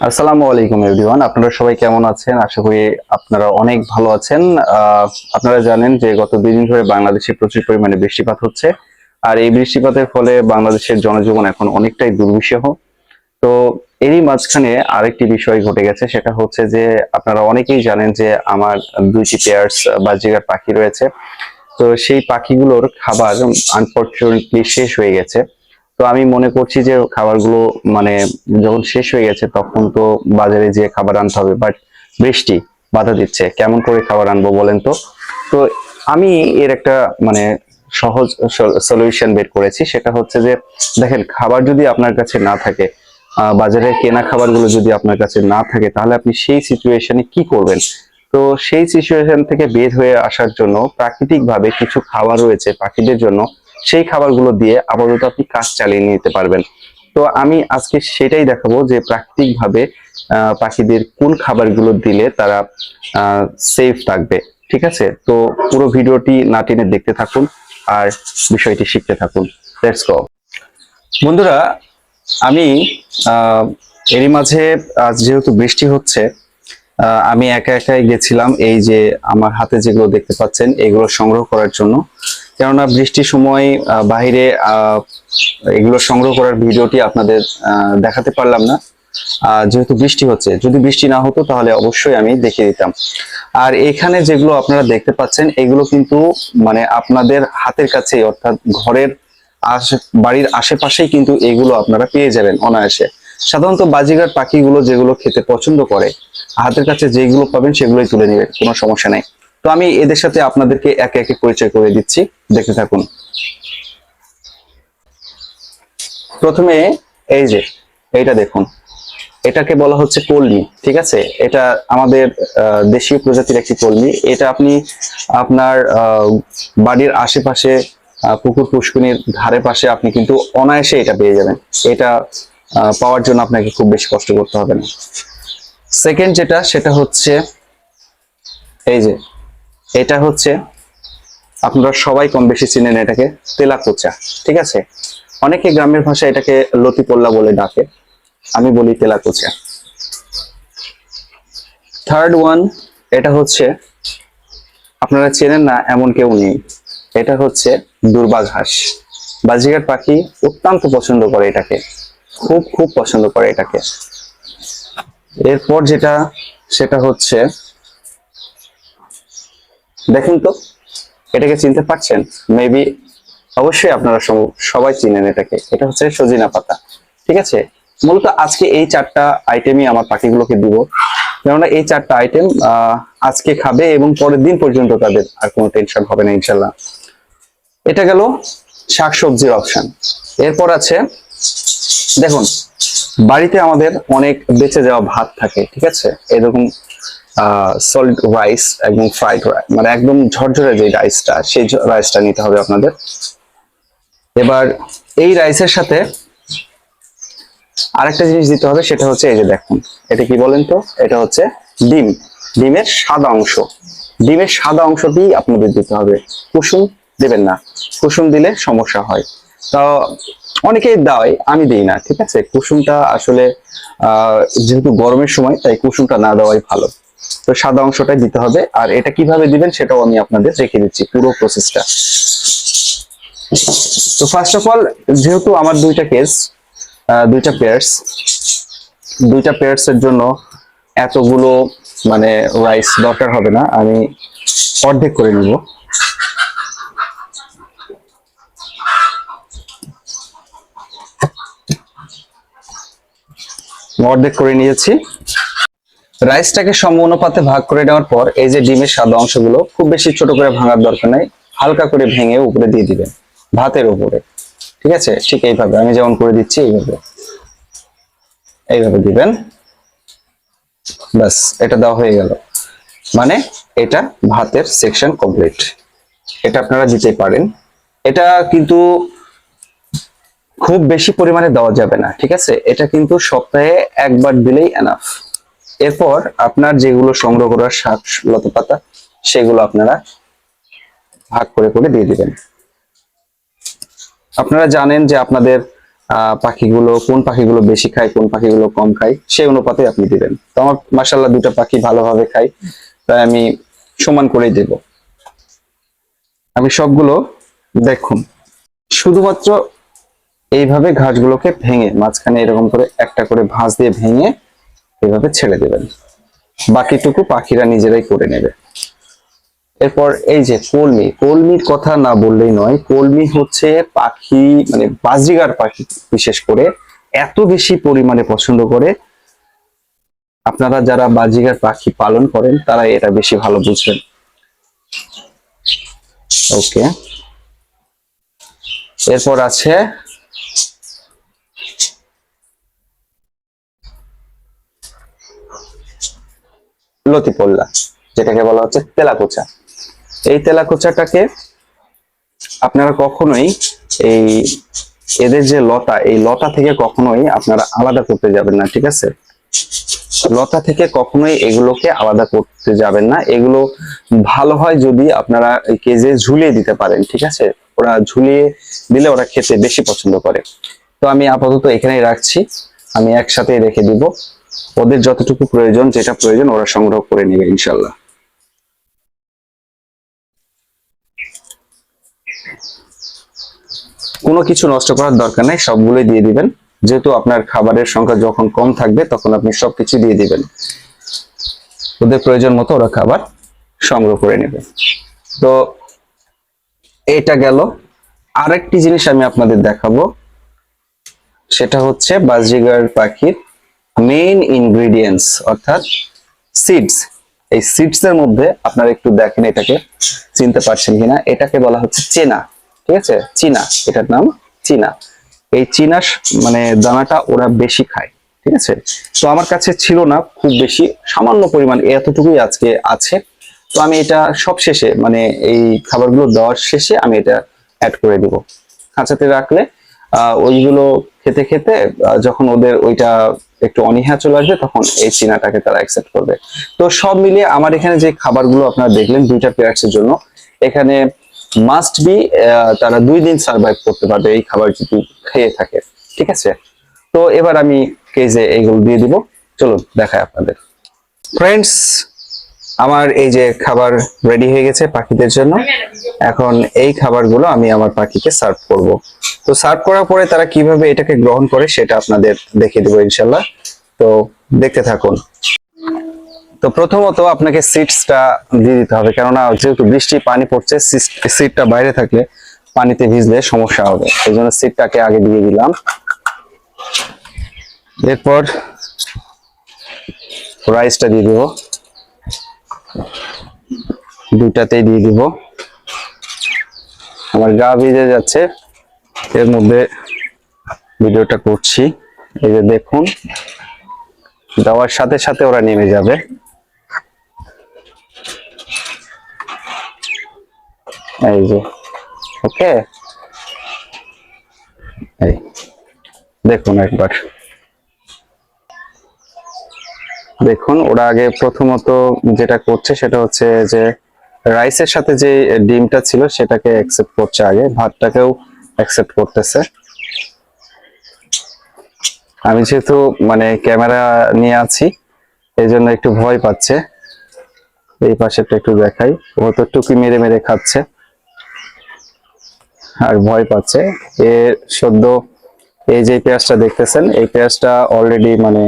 আসসালামু আলাইকুম এভরিওয়ান আপনারা সবাই কেমন আছেন? আশা করি আপনারা অনেক ভালো আছেন। আপনারা জানেন যে গত দুই দিন ধরে বাংলাদেশে প্রচুর পরিমাণে বৃষ্টিপাত হচ্ছে। আর এই বৃষ্টিপাতের ফলে বাংলাদেশের জনজীবন এখন অনেকটাই দুর্বিষহ। তো এরই মাঝখানে আরেকটি বিষয় ঘটে গেছে, সেটা হচ্ছে যে আপনারা অনেকেই জানেন যে আমার দুইটি পেয়ার্স বাজিগার পাখি রয়েছে, তো সেই পাখিগুলোর খাবার আনফর্চুনেটলি শেষ হয়ে গেছে। তো আমি মনে করছি যে খাবারগুলো মানে যখন শেষ হয়ে গেছে, তখন তো বাজারে যেয়ে খাবার আনতে হবে। বাট বৃষ্টি বাধা দিচ্ছে। কেমন করে খাবার আনব বলেন তো? তো আমি এর একটা মানে সহজ সলিউশন বের করেছি। সেটা হচ্ছে যে, দেখেন, খাবার যদি আপনার কাছে না থাকে বাজারে কেনা খাবারগুলো যদি আপনার কাছে না থাকে, তাহলে আপনি সেই সিচুয়েশনে কি করবেন? তো সেই সিচুয়েশন থেকে বের হয়ে আসার জন্য প্রাকৃতিকভাবে কিছু খাবার রয়েছে পাখিদের জন্য। সেই খাবারগুলো দিয়ে আপাতত আপনি কাজ চালিয়ে নিতে পারবেন। তো আমি আজকে সেটাই দেখাবো যে প্রাকৃতিকভাবে পাখিদের কোন খাবারগুলো দিলে তারা সেফ থাকবে, ঠিক আছে? তো পুরো ভিডিওটি না টেনে দেখতে থাকুন আর বিষয়টি শিখতে থাকুন। বন্ধুরা, আমি এরই মাঝে আজ যেহেতু বৃষ্টি হচ্ছে আমি একা একাই গেছিলাম এই যে আমার হাতে যেগুলো দেখতে পাচ্ছেন, এগুলো সংগ্রহ করার জন্য। কেননা বৃষ্টির সময় আহ, এগুলো সংগ্রহ করার ভিডিওটি আপনাদের দেখাতে পারলাম না। যেহেতু বৃষ্টি হচ্ছে যদি বৃষ্টি না হতো তাহলে অবশ্যই আমি দেখিয়ে দিতাম। আর এখানে যেগুলো আপনারা দেখতে পাচ্ছেন এগুলো কিন্তু মানে আপনাদের হাতের কাছে অর্থাৎ ঘরের আশে বাড়ির আশেপাশেই কিন্তু এগুলো আপনারা পেয়ে যাবেন অনায়াসে। সাধারণত বাজিগার পাখিগুলো যেগুলো খেতে পছন্দ করে হাতের কাছে যেগুলো পাবেন সেগুলোই তুলে নেবেন কোনো সমস্যা নাই। তো আমি এদের সাথে আপনাদেরকে একে একে পরিচয় করে দিচ্ছি। দেখতে থাকুন। প্রথমে এই যে, এইটা দেখুন। এটাকে বলা হচ্ছে কলমি, ঠিক আছে? এটা আমাদের দেশীয় প্রজাতির একটি কলমি। এটা আপনি আপনার বাড়ির আশেপাশে পুকুর পুষ্কুনির ধারে পাশে আপনি কিন্তু অনায়াসে এটা পেয়ে যাবেন। এটা পাওয়ার জন্য আপনাকে খুব বেশি কষ্ট করতে হবে না। সেকেন্ড যেটা, সেটা হচ্ছে এই যে এটা হচ্ছে, আপনারা সবাই কম বেশি চিনেন এটাকে তেলাকুচা ঠিক আছে? অনেকে গ্রামের ভাষায় এটাকে লতিপল্লা বলে ডাকে। আমি বলি তেলাকুচা থার্ড ওয়ান এটা হচ্ছে, আপনারা চেনেন না, এমন কেউ নেই। এটা হচ্ছে দুর্বা ঘাস বাজিঘাট পাখি অত্যন্ত পছন্দ করে এটাকে। খুব খুব পছন্দ করে এটাকে। এরপর যেটা, সেটা হচ্ছে দেখুন তো, এটাকে চিনতে পারছেন? মেবি অবশ্যই আপনারা সবাই চিনেন এটাকে। এটা হচ্ছে সজিনা পাতা, ঠিক আছে? মূলত আজকে এই চারটা আইটেমই আমার পাখিগুলোকে দিব। কেননা এই চারটা আইটেম আজকে খাবে এবং পরের দিন পর্যন্ত তাদের আর কোনো টেনশন হবে না ইনশাল্লাহ এটা গেল শাকসবজির অপশন এরপর আছে, দেখুন, বাড়িতে আমাদের অনেক বেঁচে যাওয়া ভাত থাকে, ঠিক আছে? এরকম সলিড রাইস এবং ফ্রাইড রাইস মানে একদম ঝরঝরে যে রাইসটা সেই রাইসটা নিতে হবে আপনাদের। এবার এই রাইসের সাথে আরেকটা জিনিস দিতে হবে সেটা হচ্ছে এই যে দেখুন এটা কি বলেন তো? এটা হচ্ছে ডিম। ডিমের সাদা অংশ। ডিমের সাদা অংশটি আপনাদের দিতে হবে। কুসুম দেবেন না। কুসুম দিলে সমস্যা হয়। তো অনেকেই দেয় আমি দিই না ঠিক আছে? কুসুমটা আসলে আহ, যেহেতু গরমের সময় তাই কুসুমটা না দেওয়াই ভালো। তো সাদা অংশটাই দিতে হবে। আর এটা কীভাবে দিবেন সেটাও আমি আপনাদের রেখে দিচ্ছি পুরো প্রসেসটা তো ফার্স্ট অফ অল যেহেতু আমার দুইটা কেস দুইটা পেয়ার্স দুইটা পেয়ার্স এর জন্য এতগুলো মানে রাইস দরকার হবে না, আমি অর্ধেক করে নিব। অর্ধেক করে নিয়েছি। রাইসটাকে সম অনুপাতে ভাগ করে নেওয়ার পর এই যে ডিমের সাদা অংশগুলো খুব বেশি ছোট করে ভাঙার দরকার নেই, হালকা করে ভেঙে উপরে দিয়ে দিবেন, ভাতের উপরে। ঠিক আছে? ঠিক এইভাবে। আমি যেমন করে দিচ্ছি, এইভাবে। এইভাবে দিবেন। ব্যাস, এটা দেওয়া হয়ে গেল। মানে এটা ভাতের সেকশন কমপ্লিট এটা আপনারা দিতে পারেন। এটা কিন্তু খুব বেশি পরিমাণে দেওয়া যাবে না, ঠিক আছে? এটা কিন্তু সপ্তাহে একবার দিলেই এনাফ এরপর আপনার যেগুলো সংগ্রহ করার শাক লতা পাতা, সেগুলো আপনারা ভাগ করে করে দিয়ে দিবেন। আপনারা জানেন যে আপনাদের পাখিগুলো কোন পাখিগুলো বেশি খায়, কোন পাখিগুলো কম খায়, সেই অনুপাতে আপনি দিবেন। তো আমার মাসাল্লাহ দুটো পাখি ভালোভাবে খায় তাই আমি সমান করেই দেব। আমি সবগুলো দেখুন। শুধুমাত্র এইভাবে ঘাসগুলোকে ভেঙে, মাঝখানে এরকম করে একটা করে ভাঁজ দিয়ে ভেঙে এভাবে ছেড়ে দেবেন। বাকিটুকু পাখিরা নিজেরাই করে নেবে। এরপর এই যে কলমি, কলমির কথা না বললেই নয়, কলমি হচ্ছে পাখি মানে বাজরিগার পাখি বিশেষ করে, এত বেশি পরিমাণে পছন্দ করে। আপনারা যারা বাজিগার পাখি পালন করেন, তারা এটা বেশি ভালো বুঝবেন। ওকে। এরপর আছে লতিপল্লা যেটাকে বলা হচ্ছে তেলাকুচা। এই তেলাকুচাটাকে আপনারা কখনোই এই এদের যে লতা, এই লতা থেকে কখনোই আপনারা আলাদা করতে যাবেন না, ঠিক আছে? লতা থেকে কখনোই এগুলোকে আলাদা করতে যাবেন না। এগুলো ভালো হয় যদি আপনারা এই কেজে ঝুলিয়ে দিতে পারেন, ঠিক আছে? ওরা ঝুলিয়ে দিলে ওরা খেতে বেশি পছন্দ করে। তো আমি আপাতত এখানেই রাখছি। আমি একসাথেই রেখে দিব। ওদের যতটুকু প্রয়োজন, যেটা প্রয়োজন ওরা সংগ্রহ করে নেবে ইনশাল্লাহ কোনো কিছু নষ্ট করার দরকার নেই, সবগুলোই দিয়ে দিবেন। যেহেতু আপনার খাবারের সংখ্যা যখন কম থাকবে, তখন আপনি সবকিছু দিয়ে দিবেন। ওদের প্রয়োজন মতো ওরা খাবার সংগ্রহ করে নেবে। তো এটা গেল। আরেকটি জিনিস আমি আপনাদের দেখাবো। সেটা হচ্ছে বাজিগার পাখির মেইন ইনগ্রিডিয়েন্টস অর্থাৎ সিডস এই সিডস এর মধ্যে আপনারা একটু দেখেন এটাকে চিনতে পারছেন কিনা? এটাকে বলা হচ্ছে চেনা ঠিক আছে? চীনা এটার নাম চীনা। এই চীনা মানে দানাটা ওরা বেশি খায় ঠিক আছে? তো আমার কাছে ছিল না খুব বেশি সামান্য পরিমাণ এতটুকুই আজকে আছে। তো আমি এটা সব শেষে মানে এই খাবারগুলো দেওয়ার শেষে আমি এটা অ্যাড করে দিব। খাঁচাতে রাখলে আহ, ওইগুলো খেতে খেতে যখন ওদের ওইটা একটু অনীহা চলে আসবে, তখন এই চিনাটাকে তারা অ্যাকসেপ্ট করবে। তো সব মিলিয়ে আমার এখানে যে খাবারগুলো আপনারা দেখলেন, দুইটা পেয়ার্সের জন্য, এখানে মাস্ট বি তারা দুই দিন সার্ভাইভ করতে পারবে এই খাবার যদি খেয়ে থাকে, ঠিক আছে? তো এবার আমি কেজে এইগুলো দিয়ে দিব। চলুন দেখায় আপনাদের। ফ্রেন্ডস আমার এই যে খাবার রেডি হয়ে গেছে পাখিদের জন্য, এখন এই খাবারগুলো আমি আমার পাখিকে সার্ভ করব। তো সার্ভ করার পরে তারা কীভাবে এটাকে গ্রহণ করে সেটা আপনাদের দেখিয়ে দেবো ইনশাল্লাহ। তো দেখতে থাকুন। তো প্রথমত আপনাকে সিটসটা দিয়ে দিতে হবে, কেননা যেহেতু বৃষ্টি, পানি পড়ছে সিটটা বাইরে থাকলে পানিতে ভিজলে সমস্যা হবে। এই জন্য সিটটাকে আগে দিয়ে দিলাম। এরপর রাইসটা দিয়ে দিব। দুটাতেই দিয়ে দিব। আমার গা ভিজে যাচ্ছে। এর মধ্যে ভিডিওটা করছি। এই যে দেখুন দেওয়ার সাথে সাথে ওরা নেমে যাবে। এই যে, ওকে? এই, দেখুন একবার। দেখুন, ওরা আগে প্রথমত যেটা করছে সেটা হচ্ছে যে রাইসের সাথে যে ডিমটা ছিল সেটাকে অ্যাকসেপ্ট করছে আগে, ভাতটাকেও অ্যাকসেপ্ট করতেছে। আমি যেহেতু মানে ক্যামেরা নিয়ে আছি এই জন্য একটু ভয় পাচ্ছে। এই পাশেরটা একটু দেখাই, ও তো টুকি মেরে মেরে খাচ্ছে। আর ভয় পাচ্ছে। এর সদ্য এই যে পেঁয়াজটা দেখতেছেন, এই পেঁয়াজটা অলরেডি মানে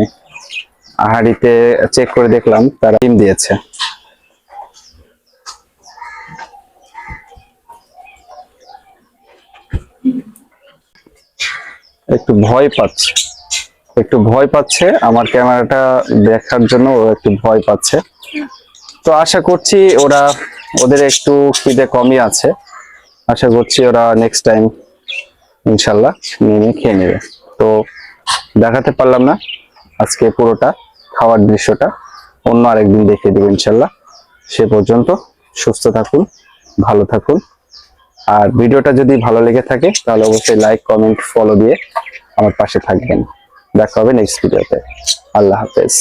আহারিতে চেক করে দেখলাম, তারা ডিম দিয়েছে। একটু ভয় পাচ্ছে। একটু ভয় পাচ্ছে, আমার ক্যামেরাটা দেখার জন্য ও একটু ভয় পাচ্ছে। তো আশা করছি ওরা, ওদের একটু খিদে কমই আছে। আশা করছি ওরা নেক্সট টাইম ইনশাল্লাহ, নিয়ে নিয়ে খেয়ে নেবে। তো দেখাতে পারলাম না। আজকে পুরোটা খাওয়ার দৃশ্যটা অন্য আরেকদিন দেখিয়ে দেবো ইনশাল্লাহ। সে পর্যন্ত সুস্থ থাকুন, ভালো থাকুন। আর ভিডিওটা যদি ভালো লেগে থাকে, তাহলে অবশ্যই লাইক কমেন্ট ফলো দিয়ে আমার পাশে থাকবেন। দেখা হবে নেক্সট ভিডিওতে আল্লাহ হাফেজ।